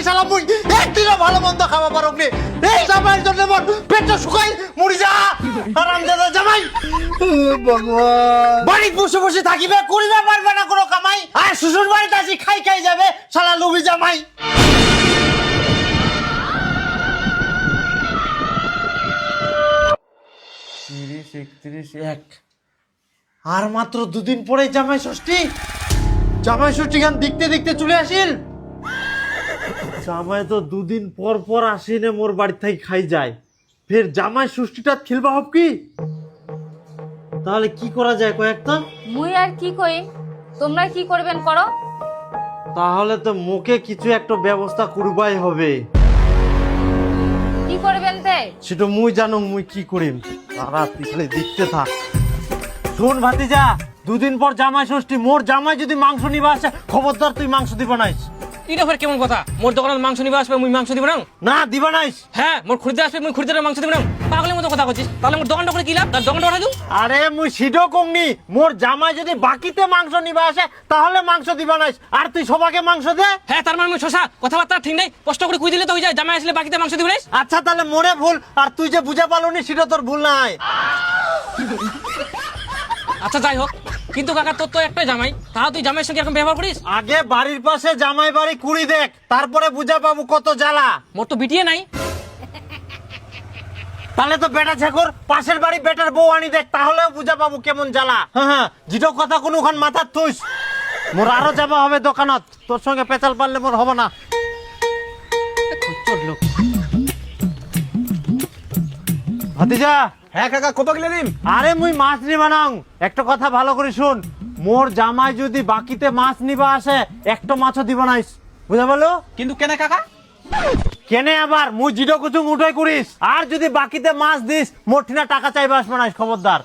থাকি শালা মুই একদিনও ভালো মন্দ খাওয়া পারক নি। এই জামাইয়ের জন্য মোর পেটটা শুকাই মরি যা। আরাম দাদা জামাই। ভগবান। বাড়ি বসে বসে থাকিবে করিবে পারবে না কোনো কামাই। আর শ্বশুর বাড়িতে আসি খাই খাই যাবে শালা লুবি জামাই। তিরিশ একত্রিশ এক। আর মাত্র দুদিন পরে জামাই ষষ্ঠী। জামাই ষষ্ঠী গান দেখতে দেখতে চলে আসিল। জামাই তো দুদিন পর পর আসিনে মোর বাড়ি থেকে খাই যায়। ফের জামাই ষষ্ঠীটা খেলবা হব কি? তাহলে কি করা যায় কয়েকটা মুই আর কি কই? তোমরা কি করবেন করো। তাহলে তো মুখে কিছু একটা ব্যবস্থা করবাই হবে। কি করবেন তে? সেটা মুই জানো মুই কি করিম? তারা তুই খালি দেখতে থাক। শোন ভাতিজা দুদিন পর জামাই ষষ্ঠী মোর জামাই যদি মাংস নিবা আসে খবরদার তুই মাংস দিবা নাইস। এটা ফের কেমন কথা? মোর দোকানত মাংস নিবা আসবে মুই মাংস দিব না না দিবা নাইস হ্যাঁ মোর খরিদ্দার আসবে মুই খরিদ্দারের মাংস দিব না পাগলের মতো কথা করছিস তাহলে মোর দোকানটা করে কি লাভ? তার দোকানটা বানাই দিও আরে মুই সিডো কংনি মোর জামাই যদি বাকিতে মাংস নিবা আসে তাহলে মাংস দিবা নাইস আর তুই সবাকে মাংস দে। হ্যাঁ তার মানে মুই শশা কথাবার্তা ঠিক নেই। কষ্ট করে কুই দিলে তো হয়ে যায় জামাই আসলে বাকিতে মাংস দিব না আচ্ছা তাহলে মোরে ভুল। আর তুই যে বুঝা পালনি সেটা তোর ভুল নাই। আচ্ছা যাই হোক। কিন্তু কাকা তোর তো একটাই জামাই। তাও তুই জামাইয়ের সঙ্গে এরকম ব্যবহার করিস? আগে বাড়ির পাশে জামাই বাড়ি কুড়ি দেখ তারপরে বুঝা পাবো কত জ্বালা। মোর তো বিটিয়ে নাই। তাহলে তো বেটা ছেকর পাশের বাড়ি বেটার বউ আনি দেখ তাহলেও বুঝা পাবো কেমন জ্বালা। হ্যাঁ হ্যাঁ যেটা কথা কোনোখান মাথার তুইস। মোর আরও যাবা হবে দোকানত। তোর সঙ্গে পেঁচাল পারলে মোর হবে না। লোক। ভাতিজা হ্যাঁ কাকা কত কিলো দিন আরে মুই মাছ নিবা নাও একটা কথা ভালো করে শুন। মোর জামাই যদি বাকিতে মাছ নিবা আসে একটা মাছও দিব নাইস বুঝা বলো? কিন্তু কেনে কাকা? কেনে আবার? মুই জিডো কুচুং উঠাই করিস আর যদি বাকিতে মাছ দিস মোর ঠিনা টাকা চাইবা আসবে না খবরদার।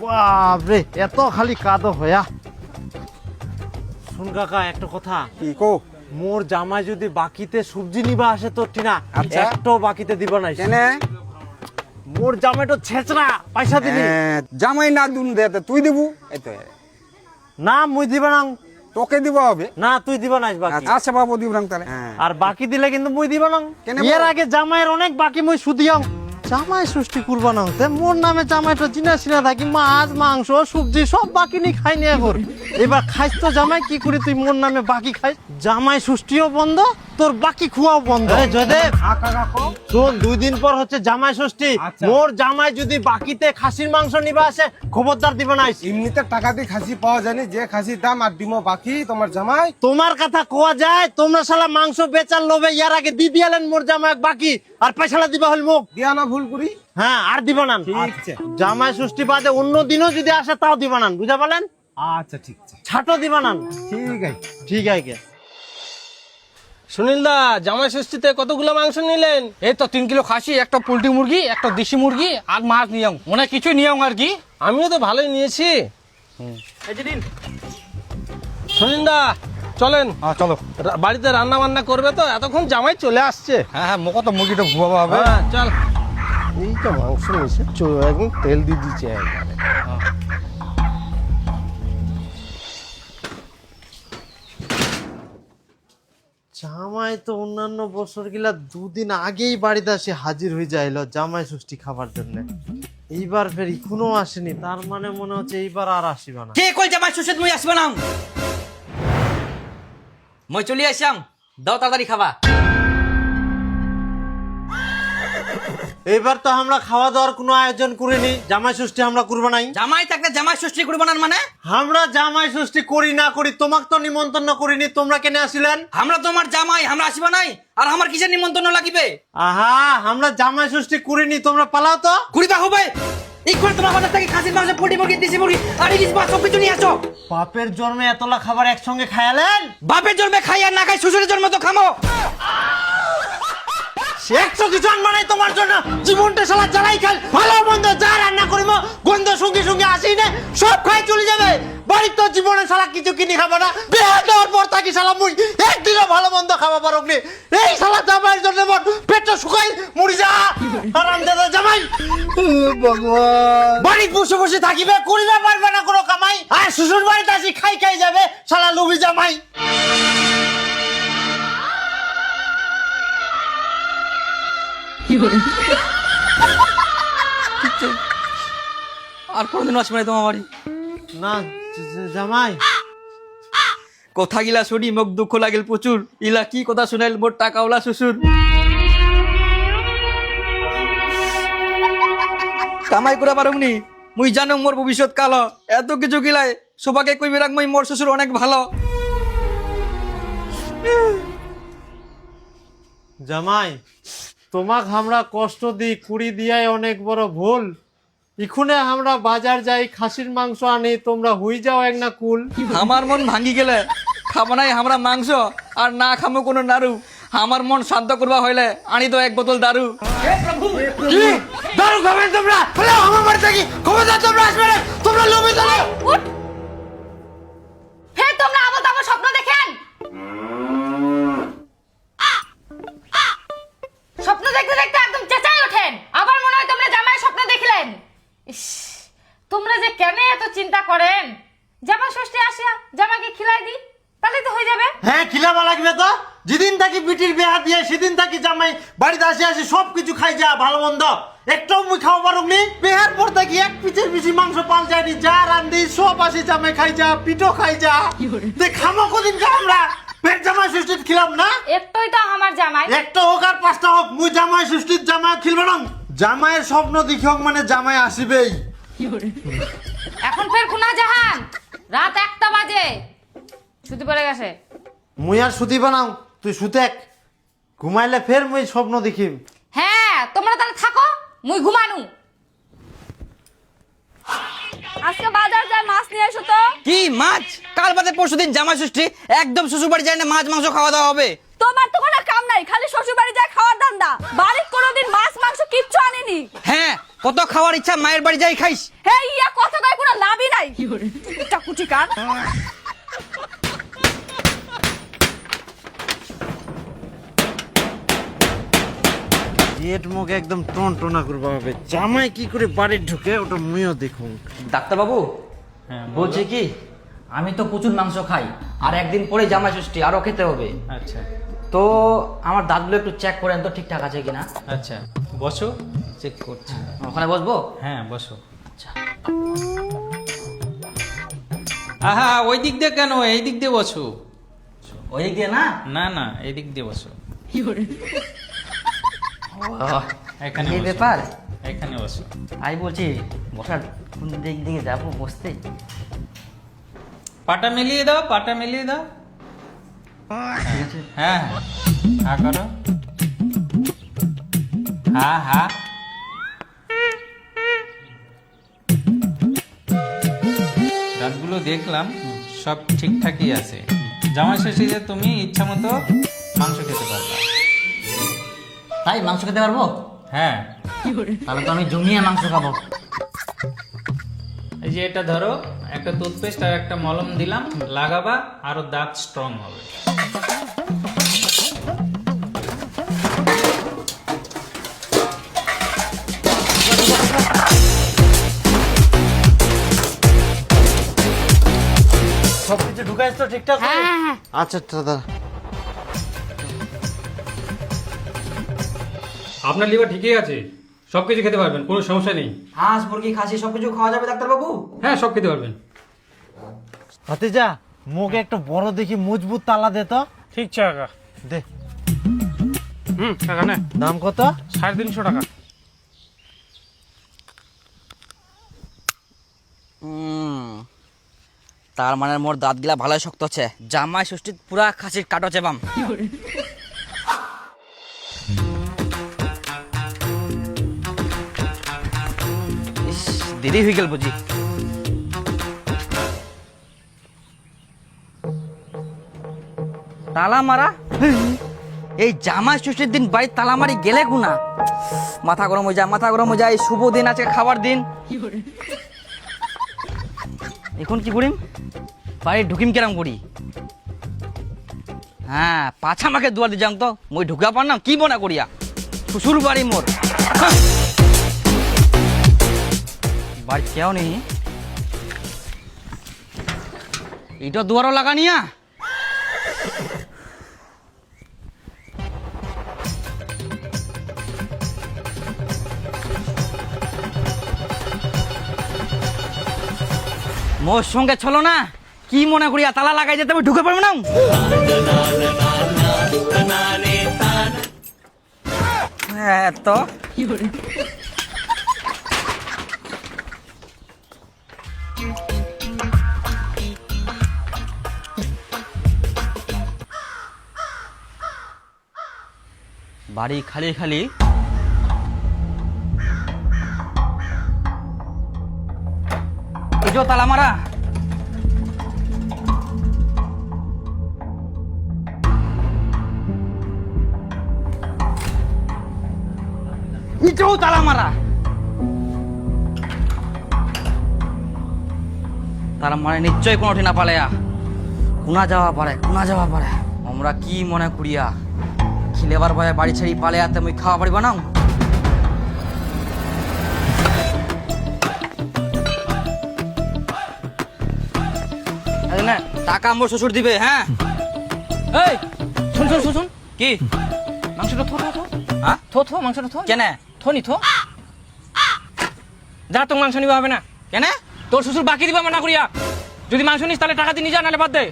বাপরে এত খালি কাদো হয়া। শুন কাকা একটা কথা। কি কো মোর জামাই যদি বাকিতে সবজি নিবা আসে তোর ঠিনা আচ্ছা। একটাও বাকিতে দিব না কেনে? মোর জামাই তো ছেচরা পয়সা দিলি। হ্যাঁ, জামাই না দুন দে তুই দিবু? এই তো। না মুই দিব না। তোকে দিব হবে? না তুই দিব না বাকি। আচ্ছা বাবু দিব না তাহলে। হ্যাঁ। আর বাকি দিলে কিন্তু মুই দিব না। এর আগে জামাইয়ের অনেক বাকি মুই সুদিয়াম। জামাই সৃষ্টি করব না। তে মোর নামে জামাইটা চিনা চিনা থাকি মাছ মাংস সবজি সব বাকি নি খাই নিয়ে এবার খাইস তো জামাই কি করি তুই মোর নামে বাকি খাইস? জামাই সৃষ্টিও বন্ধ তোর বাকি খুয়াও বন্ধ। জয়দেব। শোন দুই দিন পর হচ্ছে জামাই ষষ্ঠী। আচ্ছা। মোর জামাই যদি বাকিতে খাসির মাংস নিবা আসে খবরদার দিব না এমনিতে টাকা দিয়ে খাসি পাওয়া যায়নি যে খাসির দাম আর ডিমো বাকি তোমার জামাই। তোমার কথা কোয়া যায় তোমরা শালা মাংস বেচার লোভে ইয়ার আগে দি দিয়ালেন মোর জামাই বাকি আর পয়সালা দিবা হল মুখ দিয়া না ভুল করি। হ্যাঁ আর দিবা না। জামাই ষষ্ঠী বাদে অন্য দিনও যদি আসে তাও দিবা না। বুঝা পালেন আচ্ছা ঠিক আছে। ছাটো দিবা না। ঠিক আছে। ঠিক আছে। সুনীল দা জামাই ষষ্ঠীতে কতগুলো মাংস নিলেন? এই তো তিন কিলো খাসি একটা পোল্ট্রি মুরগি একটা দেশি মুরগি আর মাছ নিয়ম। মনে হয় কিছুই নিয়ম আর কি? আমিও তো ভালোই নিয়েছি। সুনীল দা চলেন। চলো। বাড়িতে রান্না বান্না করবে তো? এতক্ষণ জামাই চলে আসছে। হ্যাঁ হ্যাঁ মোকা তো মুরগিটা ভুয়াবো হবে। হ্যাঁ চল। এইটা মাংস নিয়েছে চলো একদম তেল দিয়ে দিচ্ছে একবারে। জামাই তো অন্যান্য বছর গিলা দুদিন আগেই বাড়িতে আসে হাজির হয়ে যাইল জামাই ষষ্ঠী খাবার জন্য। এইবার ফের এখনও আসেনি, তার মানে মনে হচ্ছে এইবার আর আসিবা না। কে কই জামাই শ্বশুর মুই আসবা না? মই চলি আসাম দাও তাড়াতাড়ি খাবা। এইবার তো আমরা খাওয়া দাওয়ার কোনো আয়োজন করিনি জামাই ষষ্ঠী আমরা করব নাই। জামাই থাকলে জামাই ষষ্ঠী করব না মানে? আমরা জামাই ষষ্ঠী করি না করি তোমাকে তো নিমন্ত্রণ করিনি তোমরা কেন আসিলেন? আমরা তোমার জামাই আমরা আসিবা নাই? আর আমার কিসের নিমন্ত্রণ লাগিবে? আহা আমরা জামাই ষষ্ঠী করিনি তোমরা পালাও তো। কুড়িবা হবে করে তোমার বাজার থেকে খাসির মাংস পোল্ট্রি মুরগি দেশি মুরগি আর ইলিশ মাছ সব কিছু নিয়ে আসো। বাপের জন্মে এতলা খাবার একসঙ্গে খায়ালেন বাপের জন্মে খাইয়া না খাই শ্বশুরের জন্মে তো খামো। একশো কিছু আনবা নাই তোমার জন্য। জীবনটা সালা জ্বালাই খাল ভালো মন্দ যা রান্না করিব গন্ধ সঙ্গে সঙ্গে আসি না সব খাই চলে যাবে। বাড়ির তো জীবনে সালা কিছু কিনে খাব না। বিয়ে দেওয়ার পর থাকি সালা মুই। একদিনও ভালো মন্দ খাওয়া পারক নি। এই সালা জামাইয়ের জন্য মোর পেটটা শুকাই মরি যা। আরাম দাদা জামাই। ভগবান। বাড়ি বসে বসে থাকিবে করিবে পারবে না কোনো কামাই। আর শ্বশুর বাড়িতে আসি খাই খাই যাবে সালা লুবি জামাই। আর কোনদিন আসবে না তোমার বাড়ি? না জামাই। কথা গিলা শুনি মোক দুঃখ লাগিল প্রচুর। ইলা কি কথা শুনাইল মোর টাকাওলা শ্বশুর? কামাই করা পারুমনি মুই জানো মোর ভবিষ্যৎ কালো। এত কিছু গিলাই সবাকে কইবে রাখ মুই মোর শ্বশুর অনেক ভালো। জামাই তোমাক আমরা কষ্ট দিই কুড়ি দিয়াই অনেক বড় ভুল। ইখুনে আমরা বাজার যাই খাসির মাংস আনি তোমরা হুই যাও এক না কুল। আমার মন ভাঙ্গি গেলে খাব নাই আমরা মাংস আর না খামো কোনো নাড়ু। আমার মন শান্ত করবা হইলে আনি তো এক বোতল দারু। কি? দারু খাবেন তোমরা? বলে আমার বাড়ি থাকি খবরদার তোমরা আসবে না তোমরা লোভে চলো। ফের তোমরা আবল ইস তোমরা যে কেন এত চিন্তা করেন? জামা ষষ্ঠী আসিয়া জামাকে খিলাই দি তাহলে তো হয়ে যাবে। হ্যাঁ খিলাবা লাগবে তো। যেদিন থাকি বিটির বিয়া দিয়ে সেদিন থাকি জামাই বাড়িতে আসি আসি সব কিছু খাই যা ভালো মন্দ। একটাও মুই খাওয়া পারুক নি। বিহার পর থাকি এক পিছের বেশি মাংস পাল যায়নি যা রান্ধি সব আসি জামাই খাই যা পিঠো খাই যা। খামো কদিন খা আমরা? পেট জামাই সুষ্টিত খিলাম না? একটাই তো আমার জামাই। একটা হোক আর পাঁচটা হোক মুই জামাই সুষ্টিত জামাই খিলবে না। জামাইয়ের স্বপ্ন দেখি হোক মানে জামাই আসিবেই। এখন ফের খুনা জাহান। রাত একটা বাজে। ছুটি পড়ে গেছে। মুই আর সুতি বানাও তুই সুতেক। ঘুমাইলে ফের মুই স্বপ্ন দেখিম হ্যাঁ তোমরা তাহলে থাকো মুই ঘুমানু। আজকে বাজার যায় মাছ নিয়ে এসো তো। কি মাছ? কাল বাদে পরশু দিন জামাই ষষ্ঠী একদম শ্বশুর বাড়ি যায় না মাছ মাংস খাওয়া দাওয়া হবে। তোমার তো কোনো কাম নাই খালি শ্বশুর বাড়ি যায় খাওয়ার ধান্দা। বাড়ির কোনোদিন মাছ মাংস কিচ্ছু আনেনি। হ্যাঁ কত খাওয়ার ইচ্ছা মায়ের বাড়ি যাই খাইস। হে ইয়া কথা কয় কোনো লাভই নাই। চাকুচি কান গেট মুখ একদম টন টনা করবা হবে জামাই কি করে বাড়ি ঢুকে ওটা মুইও দেখুন। ডাক্তারবাবু বলছি কি আমি তো প্রচুর মাংস খাই আর একদিন পরে জামাই ষষ্ঠী আরও খেতে হবে। আচ্ছা। তো আমার দাঁতগুলো একটু চেক করেন তো ঠিকঠাক আছে কিনা। আচ্ছা বসো চেক করছি। ওখানে বসবো? হ্যাঁ বসো। আচ্ছা। আহা ওই দিক দিয়ে কেন? এই দিক দিয়ে বসো। ওই দিক দিয়ে না? না না এই দিক দিয়ে বসো। এখানে এই ব্যাপার? এখানে বসো। আমি বলছি বসার কোন দিক দিকে যাব বসতে? পাটা মিলিয়ে দাও পাটা মিলিয়ে দাও। হ্যাঁ হ্যাঁ হা করো। হা হা দাঁতগুলো দেখলাম সব ঠিকঠাকই আছে। জামাই ষষ্ঠীতে তুমি ইচ্ছা মতো মাংস খেতে পারবে। তাই মাংস খেতে পারব? হ্যাঁ। তাহলে তো আমি জমিয়ে মাংস খাব। এই যে এটা ধরো একটা টুথপেস্ট আর একটা মলম দিলাম লাগাবা আরও দাঁত স্ট্রং হবে। তো ঠিকঠাক হ্যাঁ হ্যাঁ হ্যাঁ। আচ্ছা দাদা আপনার লিভার ঠিকই আছে। সব কিছু খেতে পারবেন কোনো সমস্যা নেই। হাঁস মুরগি খাসি সবকিছু খাওয়া যাবে ডাক্তারবাবু? হ্যাঁ সব খেতে পারবেন। ভাতিজা মুখ একটা বড় দেখি মজবুত তালা দে তো। ঠিক টাকা। দে। হুম টাকা নে। দাম কত? সাড়ে তিনশো টাকা। হুম। তার মানে মোর দাঁতগুলা ভালোই শক্ত হচ্ছে। জামাই ষষ্ঠী পুরা খাসির কাটো চেবাম ইস, দেরি হয়ে গেল বুঝি। তালা মারা এই জামাই ষষ্ঠীর দিন বাড়ির তালা মারি গেলে গুনা? মাথা গরম হয়ে যায় মাথা গরম হয়ে যায়। শুভ দিন আছে খাবার দিন। এখন কি করিম? বাড়ি ঢুকিম কেরাম করি? হ্যাঁ পাছা আমাকে দুয়ার দিজাম তো, মই ঢুকা পার না, কি বনা করিয়া? শ্বশুর বাড়ি মোর। বাড়ি কেউ নেই। এইটা দুয়ারও লাগানিয়া মোর সঙ্গে চলো না। কি মনে করিয়া তালা লাগাই যেতে আমি ঢুকে পারব না? হ্যাঁ তো। বাড়ি খালি খালি। তালা মারা। ইটাও তালা মারা। তারা মানে নিশ্চয় কোনো ঠিনা পালেয়া কোনা যাওয়া পারে কোনা যাওয়া পারে। আমরা কি মনে করিয়া খিলেবার ভয়ে বাড়ি ছেড়ে পালে আতে মুই খাওয়া পারিব না? টাকা মোর শ্বশুর দিবে হ্যাঁ? এই শুন শুন শুন। কি? মাংসটা থো থো থো। হ্যাঁ? থো থো মাংসটা থো। কেনে? থো নি থো। যা তোর মাংস নিবা হবে না। কেনে? তোর শ্বশুর বাকি দিবা মানা করিয়া যদি মাংস নিস তাহলে টাকা দিয়ে নিয়ে যা নাহলে বাদ দে।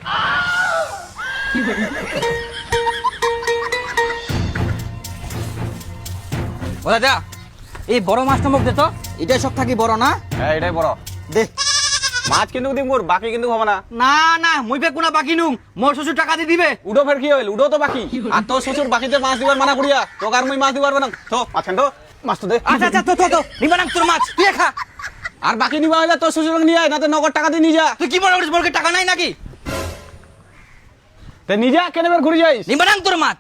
ও দাদা এই বড় মাছটা মুখ দে তো। এটাই সব থাকি বড় না? হ্যাঁ এটাই বড়। দে। মাছ কিন্তু দিম মোর বাকি কিন্তু হবে না। না না মুই পে কোনা বাকি নুম মোর শ্বশুর টাকা দিয়ে দিবে। উডো ফের কি হইল? উডো তো বাকি। আর তোর শ্বশুর বাকিতে মাছ দিবার মানা করিয়া। তোক আর মুই মাছ দিবার না তো মাছ খান তো? মাছ তো দে। আচ্ছা আচ্ছা তো তো তো নিবা না তোর মাছ। তুই খা। আর বাকি নিবা হইলে তোর শ্বশুর নিয়ে আয় না তো নগদ টাকা দিয়ে নিয়ে যা। তুই কি করিস মোর কাছে টাকা নাই নাকি? তে নিয়ে যা কেন এবার ঘুরে যাইস? নিবা না তোর মাছ।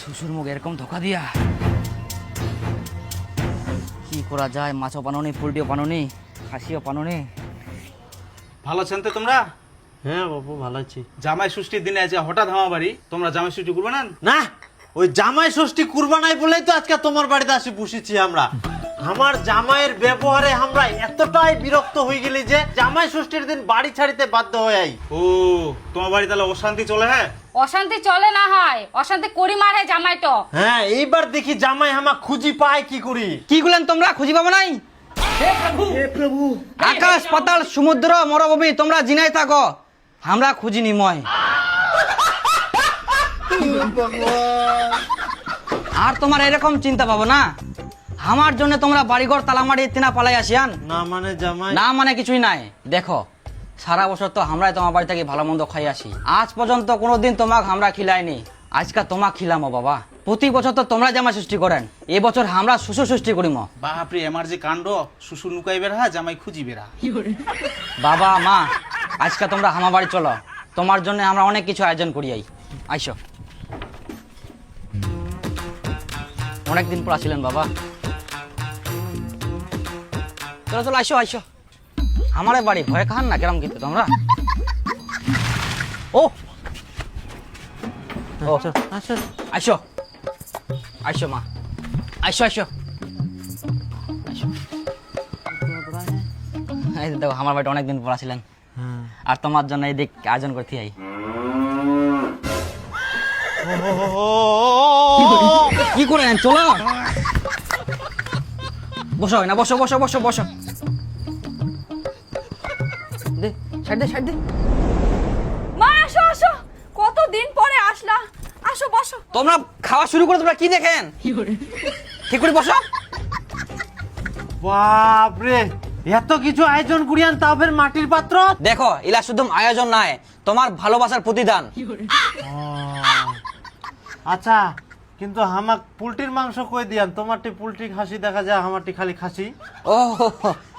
শ্বশুর মুখ এরকম ধোকা দিয়া। কি করা যায়? মাছও পানোনি পোলট্রিও পানোনি খাসিও পানোনি ভালো আছেন তো তোমরা? হ্যাঁ বাবু ভালো আছি। জামাই ষষ্ঠীর দিনে আছে হঠাৎ আমার বাড়ি। তোমরা জামাই ষষ্ঠী করবে না? না ওই জামাই ষষ্ঠী কুরবানাই বলেই তো আজকে তোমার বাড়িতে আসি বসেছি আমরা। আমার জামাইয়ের ব্যবহারে আমরা এতটাই বিরক্ত হয়ে গেলি যে জামাই ষষ্ঠীর দিন বাড়ি ছাড়িতে বাধ্য হয়ে আই। ও তোমার বাড়ি তাহলে অশান্তি চলে হ্যাঁ? অশান্তি চলে না হয় অশান্তি করি মারে জামাইটো হ্যাঁ এইবার দেখি জামাই হামা খুঁজি পায় কি করি। কি গুলেন তোমরা খুঁজি পাবো নাই? আকাশ পাতাল সমুদ্র মরভূমি তোমরা জিনাই থাকো। আমরা খুঁজি নিময় আর তোমার এরকম চিন্তা পাবো না আমার জন্য তোমরা বাড়িঘর তালামারি তিনা পালাই আসিয়ান? না মানে জামাই। না মানে কিছুই নাই। দেখো সারা বছর তো আমরাই তোমার বাড়ি থেকে ভালো মন্দ খাই আসি। আজ পর্যন্ত কোনোদিন তোমাকে আমরা খিলাইনি। আজকে তোমাক খিলামো বাবা। প্রতি বছর তো তোমরা জামা সৃষ্টি করেন। এবছর আমরা শুশু সৃষ্টি করিম। বাপরে আমার যে কাণ্ড শ্বশুর নুকাই বেড়া জামাই খুঁজি বেড়া বাবা মা আজকে তোমরা আমার বাড়ি চলো। তোমার জন্য আমরা অনেক কিছু আয়োজন করি আই। আইসো। অনেকদিন পর আসিলেন বাবা। চলো চলো আইসো আইসো। আমার বাড়ি ভয় খান না কেরম কিন্তু তোমরা? ও! ও আইসো। আইসো মা। আইসো আইসো। আইসো। দেখো আমার বাড়িতে অনেকদিন পর আসিলেন। আর তোমার জন্য এই দিক আয়োজন করতে আই। কি করে চলো। বসো না বসো বসো বসো বসো। দে সাইড দে সাইড দে। মা আসো আসো। কতদিন পরে আসলা? আসো বসো। তোমরা খাওয়া শুরু করে তোমরা কি দেখেন? ঠিক করে বসো। বাপরে এত কিছু আয়োজন করিয়ান তাও ফের মাটির পাত্র? দেখো ইলা শুধু আয়োজন নাই তোমার ভালোবাসার প্রতিদান। আচ্ছা কিন্তু হামাক পুলটির মাংস কই দিয়ান? তোমারটি পোলট্রি খাসি দেখা যায় আমারটি খালি খাসি। ও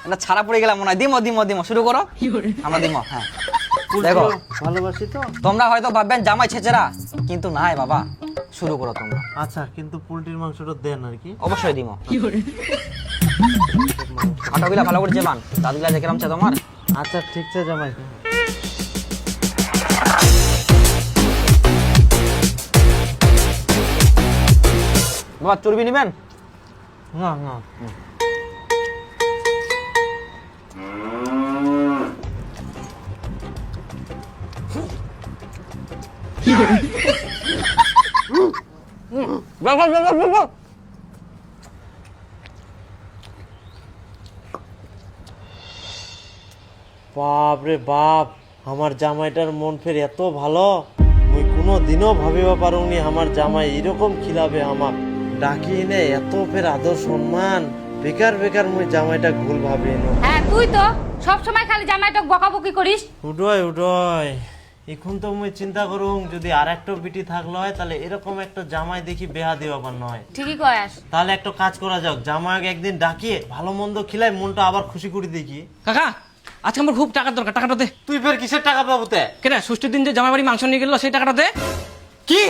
এটা ছাড়া পড়ে গেলাম মনে হয়। দিমো দিমো দিমো শুরু করো। আমরা দিমো হ্যাঁ। দেখো। ভালোবাসি তো? তোমরা হয়তো ভাববেন জামাই ছেচেরা কিন্তু নাই বাবা শুরু করো তোমরা। আচ্ছা কিন্তু পোলট্রির মাংসটা দেন আর কি। অবশ্যই দিমো। আটাগুলা ভালো করে চেবান দাদুগুলা কেরাম চা তোমার? আচ্ছা ঠিক আছে জামাই। বাবা চর্বি নিবেন? না না। বাবা, বাবা, বাবা। বাপ রে বাপ আমার জামাইটার মন ফের এত ভালো মুই কোনো দিনও ভাবিবা পারুনি আমার জামাই এরকম খিলাবে আমাক। ডাকি নে এত ফের আদর সম্মান বেকার বেকার মুই জামাইটা ভুল ভাবি নো হ্যাঁ তুই তো সব সময় খালি জামাইটা বকাবকি করিস। উডয় উডয় এখন তো মুই চিন্তা করুম যদি আর একটা বিটি থাকল হয় তাহলে এরকম একটা জামাই দেখি বেহা দিবার নয়। ঠিকই কয়াস। তাহলে একটা কাজ করা যাক জামাইকে একদিন ডাকিয়ে ভালো মন্দ খিলাই মনটা আবার খুশি করে দেখি। কাকা আজকে আমার খুব টাকার দরকার টাকাটা দে। তুই ফের কিসের টাকা পাবো তে? কেন ষষ্ঠীর দিন যে জামাই বাড়ি মাংস নিয়ে গেল সেই টাকাটা দে। কি?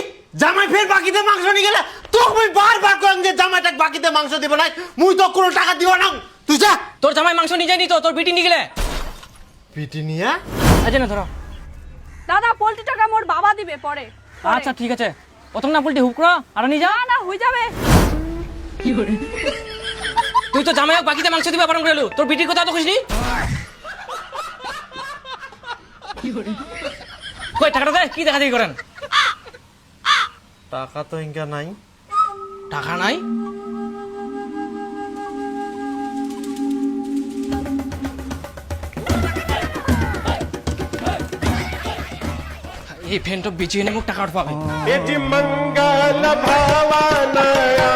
জামাই ফের বাকিতে মাংস নিয়ে গেলে? তোকে মুই বারবার কইম যে জামাইটা বাকিতে মাংস দিব না মুই তো কোনো টাকা দিব না। তুই যা। তোর জামাই মাংস নিয়ে যায়নি তো তোর বিটি নিয়ে গেলে। পিটি নিয়ে? আচ্ছা না ধরো। দাদা পোল্ট্রি টাকা মোর বাবা দিবে পরে। আচ্ছা ঠিক আছে। প্রথম না বলটি হুক করো আর নিয়ে যা। না না হয়ে যাবে। তুই তো জামাই বাকিতে মাংস দিবা করে এলু। তোর বিটির কথা তো খুশনি কই টাকাটা দে কি দেখা দেখি করেন? টাকা তো ইনকা নাই। টাকা নাই? এই ফ্যানটা বেঁচে এনে মোক টাকা পাবে এটি মঙ্গল ভাবানয়া